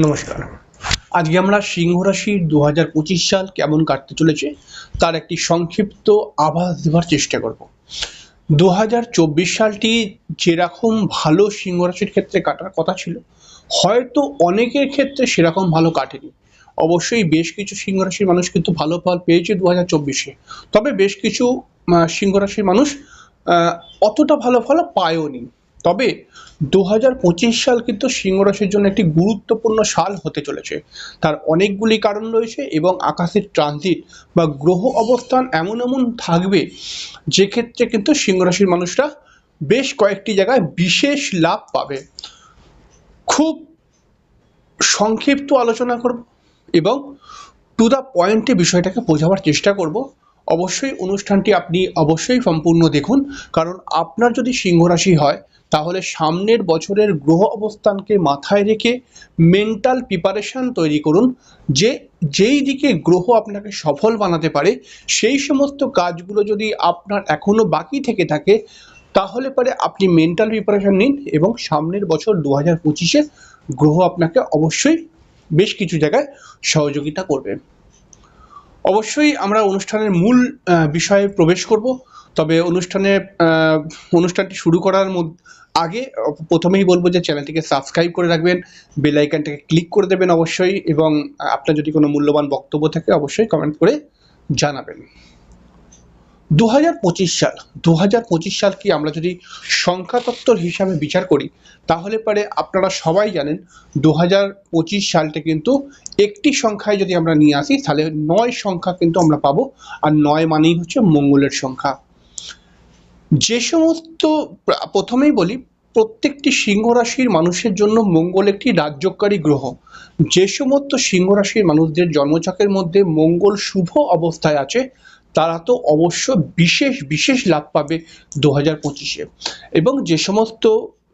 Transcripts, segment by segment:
নমস্কার। আজকে আমরা সিংহ রাশির দু হাজার পঁচিশ সাল কেমন কাটতে চলেছে, তার একটি সংক্ষিপ্ত আভাস দেওয়ার চেষ্টা করব। দু হাজার চব্বিশ সালটি যেরকম ভালো সিংহ রাশির ক্ষেত্রে কাটার কথা ছিল, হয়তো অনেকের ক্ষেত্রে সেরকম ভালো কাটেনি। অবশ্যই বেশ কিছু সিংহ রাশির মানুষ কিন্তু ভালো ফল পেয়েছে দু হাজার চব্বিশে, তবে বেশ কিছু সিংহ রাশির মানুষ অতটা ভালো ফল পায়ওনি। তবে দু হাজার পঁচিশ সাল কিন্তু সিংহ জন্য একটি গুরুত্বপূর্ণ সাল হতে চলেছে। তার অনেকগুলি কারণ রয়েছে এবং আকাশের ট্রানজিট বা গ্রহ অবস্থান এমন এমন থাকবে যে ক্ষেত্রে কিন্তু সিংহ রাশির মানুষরা বেশ কয়েকটি জায়গায় বিশেষ লাভ পাবে। খুব সংক্ষিপ্ত আলোচনা করব এবং টু দ্য পয়েন্টে বিষয়টাকে বোঝাবার চেষ্টা করব। অবশ্যই অনুষ্ঠানটি আপনি অবশ্যই সম্পূর্ণ দেখুন। কারণ আপনার যদি সিংহ রাশি হয়, তাহলে সামনের বছরের গ্রহ অবস্থানকে মাথায় রেখে মেন্টাল প্রিপারেশন তৈরি করুন, যে যেই দিকে গ্রহ আপনাকে সফল বানাতে পারে, সেই সমস্ত কাজগুলো যদি আপনার এখনও বাকি থেকে থাকে, তাহলে পরে আপনি মেন্টাল প্রিপারেশন নিন এবং সামনের বছর দু হাজার পঁচিশে গ্রহ আপনাকে অবশ্যই বেশ কিছু জায়গায় সহযোগিতা করবে। অবশ্যই আমরা অনুষ্ঠানের মূল বিষয়ে প্রবেশ করব। তবে অনুষ্ঠানে অনুষ্ঠানটি শুরু করার আগে প্রথমেই বলব যে চ্যানেলটিকে সাবস্ক্রাইব করে রাখবেন, বেল আইকনটাকে ক্লিক করে দেবেন অবশ্যই এবং আপনার যদি কোনো মূল্যবান বক্তব্য থাকে অবশ্যই কমেন্ট করে জানাবেন। দু হাজার পঁচিশ সাল দু হাজার পঁচিশ সালকে আমরা যদি সংখ্যাতত্ত্বর হিসাবে বিচার করি, তাহলে পরে আপনারা সবাই জানেন দু হাজার পঁচিশ সালটা কিন্তু একটি সংখ্যায় যদি আমরা নিয়ে আসি, তাহলে নয় সংখ্যা কিন্তু আমরা পাবো, আর নয় মানেই হচ্ছে মঙ্গলের সংখ্যা। যে সমস্ত প্রথমেই বলি, প্রত্যেকটি সিংহ রাশির মানুষের জন্য মঙ্গল একটি রাজ্যকারী গ্রহ। যে সমস্ত সিংহ রাশির মানুষদের জন্মচকের মধ্যে মঙ্গল শুভ অবস্থায় আছে তারা তো অবশ্য বিশেষ বিশেষ লাভ পাবে দু হাজার পঁচিশে। এবং যে সমস্ত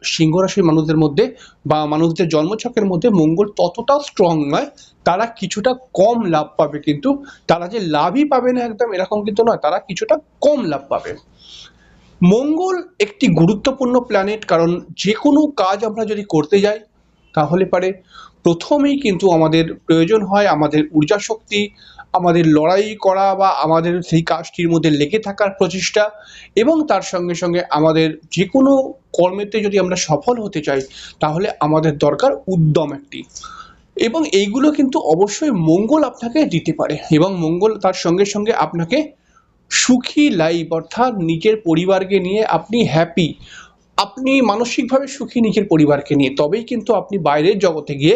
সিংহ রাশির মানুষদের মধ্যে বা মানুষদের জন্মছকের মধ্যে মঙ্গল ততটাও স্ট্রং নয়, তারা কিছুটা কম লাভ পাবে কিন্তু তারা যে লাভই পাবে না একদম এরকম কিন্তু নয়, তারা কিছুটা কম লাভ পাবে। মঙ্গল একটি গুরুত্বপূর্ণ প্ল্যানেট কারণ যে কোনো কাজ আমরা যদি করতে যাই, তাহলে পারে প্রথমেই কিন্তু আমাদের প্রয়োজন হয় আমাদের ঊর্জা শক্তি আমাদের লড়াই করা বা আমাদের সেই কাজটির মধ্যে লেগে থাকার প্রচেষ্টা এবং তার সঙ্গে সঙ্গে আমাদের যে কোনো কর্মেতে যদি আমরা সফল হতে চাই, তাহলে আমাদের দরকার উদ্যম একটি। এবং এইগুলো কিন্তু অবশ্যই মঙ্গল আপনাকে দিতে পারে এবং মঙ্গল তার সঙ্গে সঙ্গে আপনাকে সুখী লাইফ অর্থাৎ নিজের পরিবারকে নিয়ে আপনি হ্যাপি আপনি মানসিকভাবে সুখী নিজের পরিবারকে নিয়ে, তবেই কিন্তু আপনি বাইরের জগতে গিয়ে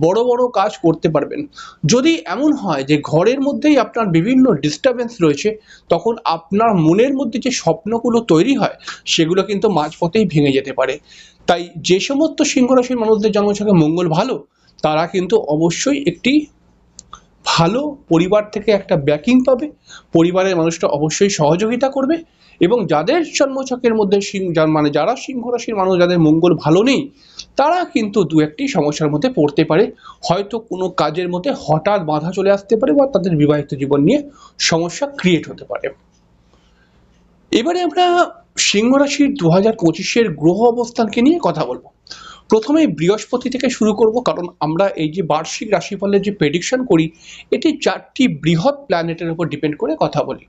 বড় বড় কাজ করতে পারবেন। যদি এমন হয় যে ঘরের মধ্যেই আপনার বিভিন্ন ডিস্টারবেন্স রয়েছে, তখন আপনার মনের মধ্যে যে স্বপ্নগুলো তৈরি হয়, সেগুলো কিন্তু মাঝপথেই ভেঙে যেতে পারে। তাই যে সমস্ত সিংহ রাশির মানুষদের জন্মছকে মঙ্গল ভালো, তারা কিন্তু অবশ্যই একটি ভালো পরিবার থেকে একটা ব্যাকিং পাবে। পরিবারের মানুষটা অবশ্যই সহযোগিতা করবে। এবং যাদের জন্মছকের মধ্যে মানে যারা সিংহ রাশির মানুষ, যাদের মঙ্গল ভালো নেই, তারা কিন্তু দু একটি সমস্যার মধ্যে পড়তে পারে। হয়তো কোনো কাজের মধ্যে হঠাৎ বাধা চলে আসতে পারে বা তাদের বিবাহিত জীবন নিয়ে সমস্যা ক্রিয়েট হতে পারে। এবারে আমরা সিংহ রাশির দু হাজার পঁচিশের গ্রহ অবস্থানকে নিয়ে কথা বলব। প্রথমে বৃহস্পতি থেকে শুরু করব, কারণ আমরা এই যে বার্ষিক রাশিফলের যে প্রেডিকশন করি, এটি চারটি বৃহৎ প্ল্যানেটের উপর ডিপেন্ড করে কথা বলি।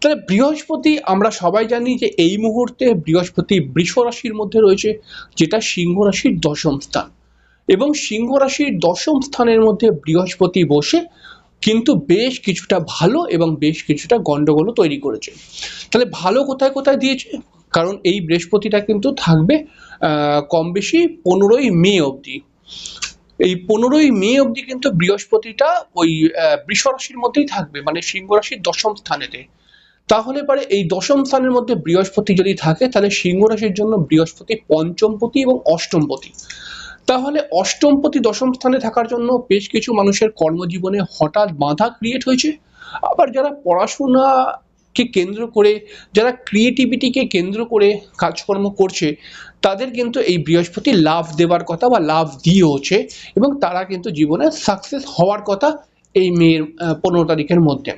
তাহলে বৃহস্পতি, আমরা সবাই জানি যে এই মুহূর্তে বৃহস্পতি বৃষ রাশির মধ্যে রয়েছে, যেটা সিংহ রাশির দশম স্থান। এবং সিংহ রাশির দশম স্থানের মধ্যে বৃহস্পতি বসে কিন্তু বেশ কিছুটা ভালো এবং বেশ কিছুটা গন্ডগোলও তৈরি করেছে। তাহলে ভালো কোথায় কোথায় দিয়েছে? কারণ এই বৃহস্পতিটা কিন্তু থাকবে কম বেশি পনেরোই মে অবধি। এই পনেরোই মে অবধি কিন্তু বৃহস্পতিটা ওই বৃষ রাশির মধ্যেই থাকবে মানে সিংহ রাশির দশম স্থানেতে। তাহলে পরে এই দশম স্থানের মধ্যে বৃহস্পতি যদি থাকে, তাহলে সিংহ রাশির জন্য বৃহস্পতি পঞ্চমপতি এবং অষ্টমপতি তাহলে অষ্টমপতি দশম স্থানে থাকার জন্য বেশ কিছু মানুষের কর্মজীবনে হঠাৎ বাধা ক্রিয়েট হয়েছে। আবার যারা পড়াশোনাকে কেন্দ্র করে, যারা ক্রিয়েটিভিটিকে কেন্দ্র করে কাজকর্ম করছে, তাদের কিন্তু এই বৃহস্পতি লাভ দেওয়ার কথা বা লাভ দিয়েওছে এবং তারা কিন্তু জীবনে সাকসেস হওয়ার কথা এই মেয়ের পনেরো তারিখের মধ্যে।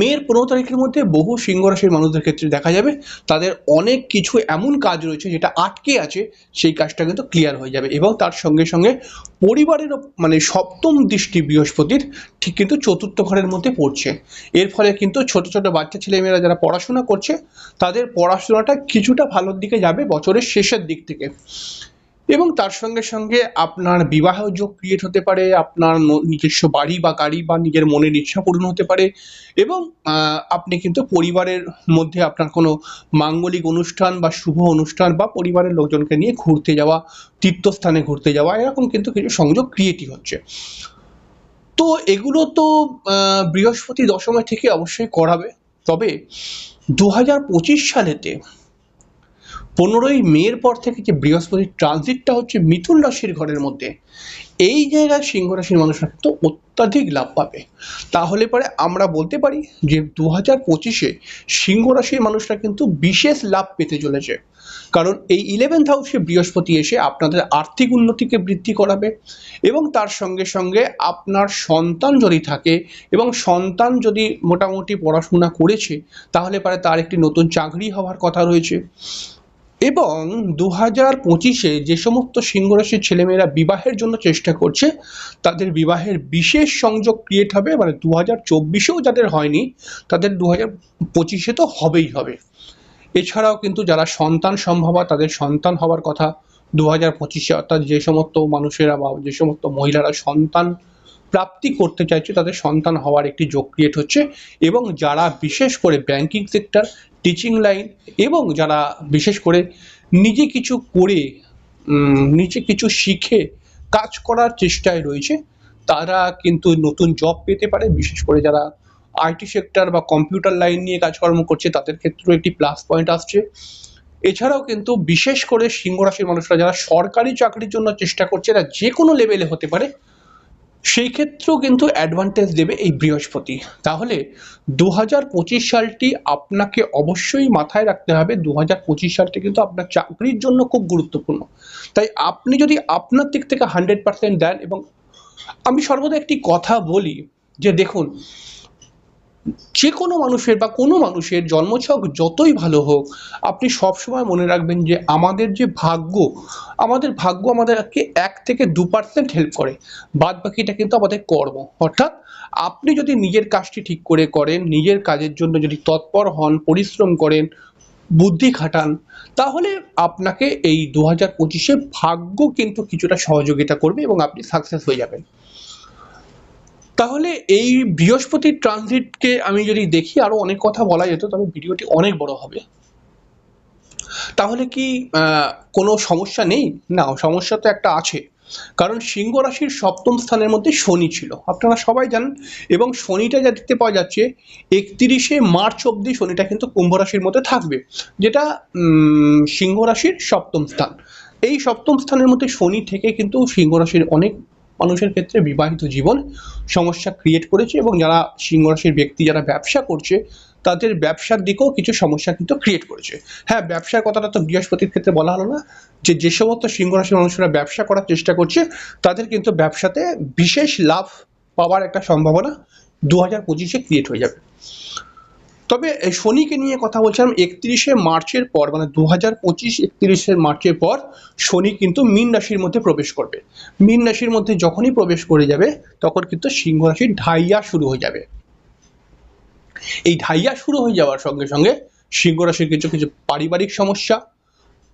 মেয়ের পনেরো তারিখের মধ্যে বহু সিংহ রাশির মানুষদের ক্ষেত্রে দেখা যাবে। তাদের অনেক কিছু এমন কাজ রয়েছে যেটা আটকে আছে, সেই কাজটা কিন্তু ক্লিয়ার হয়ে যাবে এবং তার সঙ্গে সঙ্গে পরিবারেরও মানে সপ্তম দৃষ্টি বৃহস্পতির ঠিক কিন্তু চতুর্থ ঘরের মধ্যে পড়ছে। এর ফলে কিন্তু ছোট ছোট বাচ্চা ছেলেমেয়েরা যারা পড়াশোনা করছে, তাদের পড়াশোনাটা কিছুটা ভালোর দিকে যাবে বছরের শেষের দিক থেকে। এবং তার সঙ্গে সঙ্গে আপনার বিবাহ যোগ ক্রিয়েট হতে পারে, আপনার নিজস্ব বাড়ি বা গাড়ি বা নিজের মনের ইচ্ছা পূরণ হতে পারে এবং আপনি কিন্তু পরিবারের মধ্যে আপনার কোনো মাঙ্গলিক অনুষ্ঠান বা শুভ অনুষ্ঠান বা পরিবারের লোকজনকে নিয়ে ঘুরতে যাওয়া, তীর্থস্থানে ঘুরতে যাওয়া, এরকম কিন্তু কিছু সংযোগ ক্রিয়েটই হচ্ছে। তো এগুলো তো বৃহস্পতি দশমে থেকে অবশ্যই করাবে। তবে দু পঁচিশ সালেতে পনেরোই মের পর থেকে যে বৃহস্পতির ট্রানজিটটা হচ্ছে মিথুন রাশির ঘরের মধ্যে, এই জায়গায় সিংহ রাশির মানুষরা কিন্তু অত্যাধিক লাভ পাবে। তাহলে পরে আমরা বলতে পারি যে দু হাজার পঁচিশে সিংহ রাশির মানুষরা কিন্তু বিশেষ লাভ পেতে চলেছে। কারণ এই ইলেভেন্থ হাউসে বৃহস্পতি এসে আপনাদের আর্থিক উন্নতিকে বৃদ্ধি করাবে এবং তার সঙ্গে সঙ্গে আপনার সন্তান যদি থাকে এবং সন্তান যদি মোটামুটি পড়াশোনা করেছে, তাহলে পরে তার একটি নতুন চাকরি হওয়ার কথা রয়েছে। এবং দু হাজার পঁচিশে যে সমস্ত সিংহরাশির ছেলেমেয়েরা বিবাহের জন্য চেষ্টা করছে, তাদের বিবাহের বিশেষ সংযোগ ক্রিয়েট হবে মানে দু হাজার চব্বিশেও যাদের হয়নি, তাদের দু হাজার পঁচিশে তো হবেই হবে। এছাড়াও কিন্তু যারা সন্তান সম্ভবা, তাদের সন্তান হওয়ার কথা দু হাজার পঁচিশে, অর্থাৎ যে সমস্ত মানুষেরা বা যে সমস্ত মহিলারা সন্তান প্রাপ্তি করতে চাইছে, তাদের সন্তান হওয়ার একটি যোগ ক্রিয়েট হচ্ছে। এবং যারা বিশেষ করে ব্যাংকিং সেক্টর টিচিং লাইন এবং যারা বিশেষ করে নিজে কিছু করে নিজে কিছু শিখে কাজ করার চেষ্টায় রয়েছে, তারা কিন্তু নতুন জব পেতে পারে। বিশেষ করে যারা আইটি সেক্টর বা কম্পিউটার লাইন নিয়ে কাজকর্ম করছে, তাদের ক্ষেত্রেও একটি প্লাস পয়েন্ট আসছে। এছাড়াও কিন্তু বিশেষ করে সিংহ রাশির মানুষরা, যারা সরকারি চাকরির জন্য চেষ্টা করছে এরা যে কোনো লেভেলে হতে পারে সেই ক্ষেত্রেও কিন্তু অ্যাডভান্টেজ দেবে এই বৃহস্পতি। তাহলে দু হাজার পঁচিশ সালটি আপনাকে অবশ্যই মাথায় রাখতে হবে দু হাজার পঁচিশ সালটি কিন্তু আপনার চাকরির জন্য খুব গুরুত্বপূর্ণ। তাই আপনি যদি আপনার দিক থেকে হান্ড্রেড পার্সেন্ট দেন এবং আমি সর্বদা একটি কথা বলি যে দেখুন যে কোনো মানুষের বা কোনো মানুষের জন্মছক যতই ভালো হোক, আপনি সবসময় মনে রাখবেন যে আমাদের যে ভাগ্য, আমাদের ভাগ্য আমাদেরকে এক থেকে দু পার্সেন্ট হেল্প করে। বাদ বাকিটা কিন্তু আমাদের কর্ম। অর্থাৎ আপনি যদি নিজের কাজটি ঠিক করে করেন, নিজের কাজের জন্য যদি তৎপর হন, পরিশ্রম করেন, বুদ্ধি খাটান, তাহলে আপনাকে এই দু হাজার পঁচিশে ভাগ্য কিন্তু কিছুটা সহযোগিতা করবে এবং আপনি সাকসেস হয়ে যাবেন। তাহলে এই বৃহস্পতির ট্রানজিটকে আমি যদি দেখি, আরও অনেক কথা বলা যেত, তবে ভিডিওটি অনেক বড় হবে। তাহলে কি কোনো সমস্যা নেই? না, সমস্যা তো একটা আছে। কারণ সিংহ রাশির সপ্তম স্থানের মধ্যে শনি ছিল। আপনারা সবাই জানেন, এবং শনিটা যা দেখতে পাওয়া যাচ্ছে, একত্রিশে মার্চ অবধি শনিটা কিন্তু কুম্ভ রাশির মধ্যে থাকবে, যেটা সিংহ রাশির সপ্তম স্থান। এই সপ্তম স্থানের মধ্যে শনি থেকে কিন্তু সিংহ রাশির অনেক মানুষের ক্ষেত্রে বিবাহিত জীবন সমস্যা ক্রিয়েট করেছে এবং যারা সিংহ রাশির ব্যক্তি যারা ব্যবসা করছে, তাদের ব্যবসার দিকেও কিছু সমস্যা কিন্তু ক্রিয়েট করেছে। হ্যাঁ ব্যবসার কথাটা তো বৃহস্পতির ক্ষেত্রে বলা হলো না, যে যে সমস্ত সিংহ রাশির মানুষেরা ব্যবসা করার চেষ্টা করছে, তাদের কিন্তু ব্যবসাতে বিশেষ লাভ পাওয়ার একটা সম্ভাবনা দু হাজার পঁচিশে ক্রিয়েট হয়ে যাবে। তবে শনিকে নিয়ে কথা বলছিলাম একত্রিশে মার্চের পর মানে দু হাজার পঁচিশ একত্রিশে মার্চের পর, শনি কিন্তু মীন রাশির মধ্যে প্রবেশ করবে। মীন রাশির মধ্যে যখনই প্রবেশ করে যাবে, তখন কিন্তু সিংহ রাশির ঢাইয়া শুরু হয়ে যাবে। এই ঢাইয়া শুরু হয়ে যাওয়ার সঙ্গে সঙ্গে সিংহ রাশির কিছু কিছু পারিবারিক সমস্যা,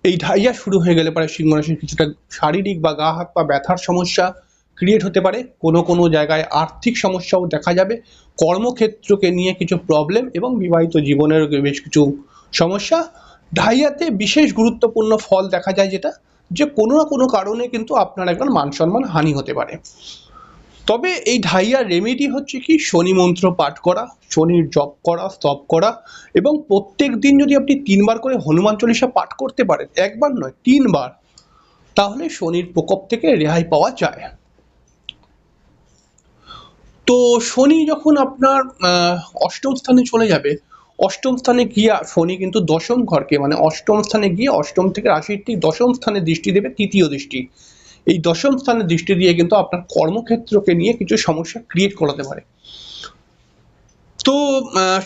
এই ঢাইয়া শুরু হয়ে গেলে পরে সিংহ রাশির কিছুটা শারীরিক বা গা হাত পা ব্যথার সমস্যা ক্রিয়েট হতে পারে, কোনো কোনো জায়গায় আর্থিক সমস্যাও দেখা যাবে, কর্মক্ষেত্রকে নিয়ে কিছু প্রবলেম এবং বিবাহিত জীবনের বেশ কিছু সমস্যা। ঢাইয়াতে বিশেষ গুরুত্বপূর্ণ ফল দেখা যায় যেটা, যে কোনো না কোনো কারণে কিন্তু আপনার একবার মান সম্মান হানি হতে পারে। তবে এই ঢাইয়ার রেমেডি হচ্ছে কি, শনি মন্ত্র পাঠ করা, শনির জপ করা, স্তব করা এবং প্রত্যেক দিন যদি আপনি তিনবার করে হনুমান চল্লিশা পাঠ করতে পারেন, একবার নয়, তিনবার, তাহলে শনির প্রকোপ থেকে রেহাই পাওয়া যায়। তো শনি যখন আপনার অষ্টম স্থানে চলে যাবে, অষ্টম স্থানে গিয়ে শনি কিন্তু দশম ঘরকে মানে অষ্টম স্থানে গিয়ে অষ্টম থেকে ঠিক দশম স্থানে দৃষ্টি দেবে, তৃতীয় দৃষ্টি। এই দশম স্থানে দৃষ্টি দিয়ে কিন্তু আপনার কর্মক্ষেত্রকে নিয়ে কিছু সমস্যা ক্রিয়েট করাতে পারে। তো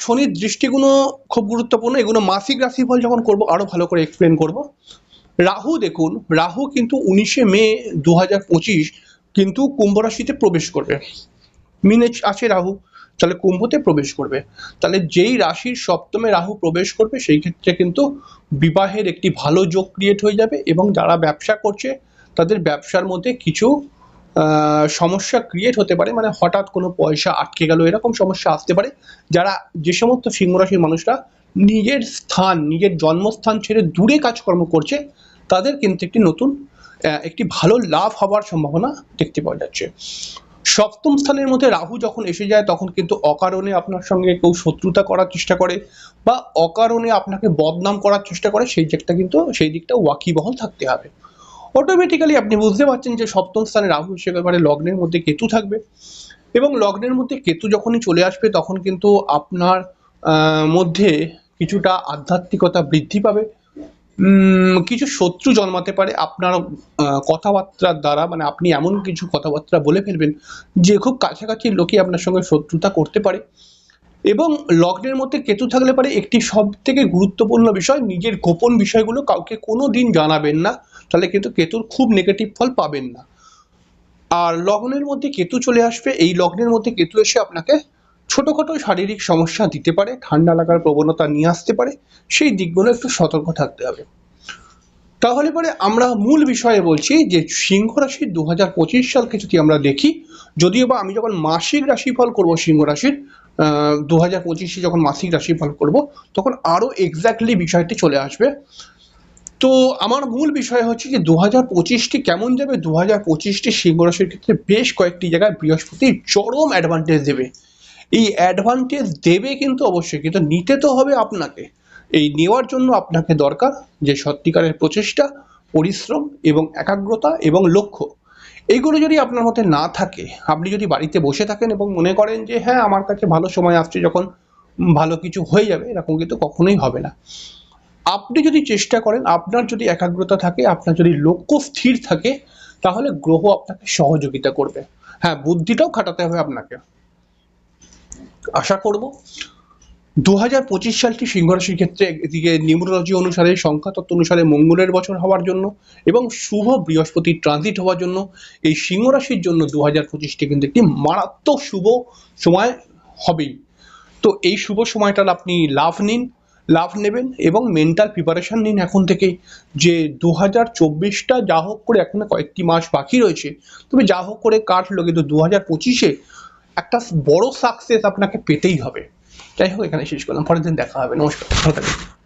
শনির দৃষ্টিগুলো খুব গুরুত্বপূর্ণ, এগুলো মাসিক রাশিফল যখন করব, আরও ভালো করে এক্সপ্লেন করব। রাহু দেখুন, রাহু কিন্তু উনিশে মে দু হাজার পঁচিশ কিন্তু কুম্ভ রাশিতে প্রবেশ করবে। মিনে আছে রাহু, তাহলে কুম্ভতে প্রবেশ করবে। তাহলে যেই রাশির সপ্তমে রাহু প্রবেশ করবে, সেই ক্ষেত্রে কিন্তু বিবাহের একটি ভালো যোগ ক্রিয়েট হয়ে যাবে এবং যারা ব্যবসা করছে, তাদের ব্যবসার মধ্যে কিছু সমস্যা ক্রিয়েট হতে পারে। মানে হঠাৎ কোনো পয়সা আটকে গেল, এরকম সমস্যা আসতে পারে। যারা যে সমস্ত সিংহ রাশির মানুষরা নিজের স্থান, নিজের জন্মস্থান ছেড়ে দূরে কাজকর্ম করছে, তাদের কিন্তু একটি নতুন একটি ভালো লাভ হওয়ার সম্ভাবনা দেখতে পাওয়া যাচ্ছে। সপ্তম স্থানের মধ্যে রাহু যখন এসে যায়, তখন কিন্তু অকারণে আপনার সঙ্গে কেউ শত্রুতা করার চেষ্টা করে বা অকারণে আপনাকে বদনাম করার চেষ্টা করে, সেই দিকটা কিন্তু, সেই দিকটা ওয়াকিবহল থাকতে হবে। অটোমেটিক্যালি আপনি বুঝতে পারছেন যে সপ্তম স্থানে রাহু এসে একেবারে লগ্নের মধ্যে কেতু থাকবে এবং লগ্নের মধ্যে কেতু যখনই চলে আসবে, তখন কিন্তু আপনার মধ্যে কিছুটা আধ্যাত্মিকতা বৃদ্ধি পাবে। কিছু শত্রু জন্মাতে পারে। আপনার কথাবার্তার দ্বারা মানে আপনি এমন কিছু কথাবার্তা বলে ফেলবেন যে খুব কাছাকাছি লোকে আপনার সঙ্গে শত্রুতা করতে পারে। এবং লগ্নের মধ্যে কেতু থাকলে পারে একটি সব থেকে গুরুত্বপূর্ণ বিষয়, নিজের গোপন বিষয়গুলো কাউকে কোনো দিন জানাবেন না। তাহলে কিন্তু কেতুর খুব নেগেটিভ ফল পাবেন না। আর লগ্নের মধ্যে কেতু চলে আসবে, এই লগ্নের মধ্যে কেতু এসে আপনাকে ছোটোখাটো শারীরিক সমস্যা দিতে পারে, ঠান্ডা লাগার প্রবণতা নিয়ে আসতে পারে, সেই দিকগুলো একটু সতর্ক থাকতে হবে। তাহলে পরে আমরা মূল বিষয়ে বলছি যে সিংহ রাশির দু হাজার পঁচিশ সালকে যদি আমরা দেখি, যদিও বা আমি যখন মাসিক রাশিফল করব সিংহ রাশির দু হাজার পঁচিশে যখন মাসিক রাশিফল করব, তখন আরও এক্স্যাক্টলি বিষয়টি চলে আসবে। তো আমার মূল বিষয় হচ্ছে যে দু হাজার পঁচিশটি কেমন যাবে? দু হাজার পঁচিশটি সিংহ রাশির ক্ষেত্রে বেশ কয়েকটি জায়গায় বৃহস্পতি চরম অ্যাডভান্টেজ দেবে। এই অ্যাডভান্টেজ দেবে কিন্তু অবশ্যই, কিন্তু নিতে তো হবে আপনাকে। এই নেওয়ার জন্য আপনাকে দরকার যে সত্যিকারের প্রচেষ্টা, পরিশ্রম এবং একাগ্রতা এবং লক্ষ্য। এইগুলো যদি আপনার মধ্যে না থাকে, আপনি যদি বাড়িতে বসে থাকেন এবং মনে করেন যে হ্যাঁ আমার কাছে ভালো সময় আসছে যখন ভালো কিছু হয়ে যাবে, এরকম কিন্তু কখনোই হবে না। আপনি যদি চেষ্টা করেন, আপনার যদি একাগ্রতা থাকে, আপনার যদি লক্ষ্য স্থির থাকে, তাহলে গ্রহ আপনাকে সহযোগিতা করবে। হ্যাঁ বুদ্ধিটাও খাটাতে হবে আপনাকে। আশা করব। দু হাজার পঁচিশ সালটি সিংহ রাশির ক্ষেত্রে এদিকে নিউমোলজি অনুসারে, সংখ্যাতত্ত্ব অনুসারে মঙ্গলের বছর হওয়ার জন্য এবং শুভ বৃহস্পতি ট্রানজিট হওয়ার জন্য এই সিংহ রাশির জন্য দু হাজার পঁচিশটি কিন্তু একটি মারাত্মক শুভ সময় হবেই। তো এই শুভ সময়টার আপনি লাভ নিন, লাভ নেবেন এবং মেন্টাল প্রিপারেশন নিন এখন থেকে যে দু হাজার চব্বিশটা যা হোক করে এখনও কয়েকটি মাস বাকি রয়েছে, তবে যা হোক করে কাটলো কিন্তু দু হাজার পঁচিশে একটা বড় সাকসেস আপনাকে পেতেই হবে। যাই হোক এখানে শেষ করলাম। পরের দিন দেখা হবে। নমস্কার। ভালো থাকবেন।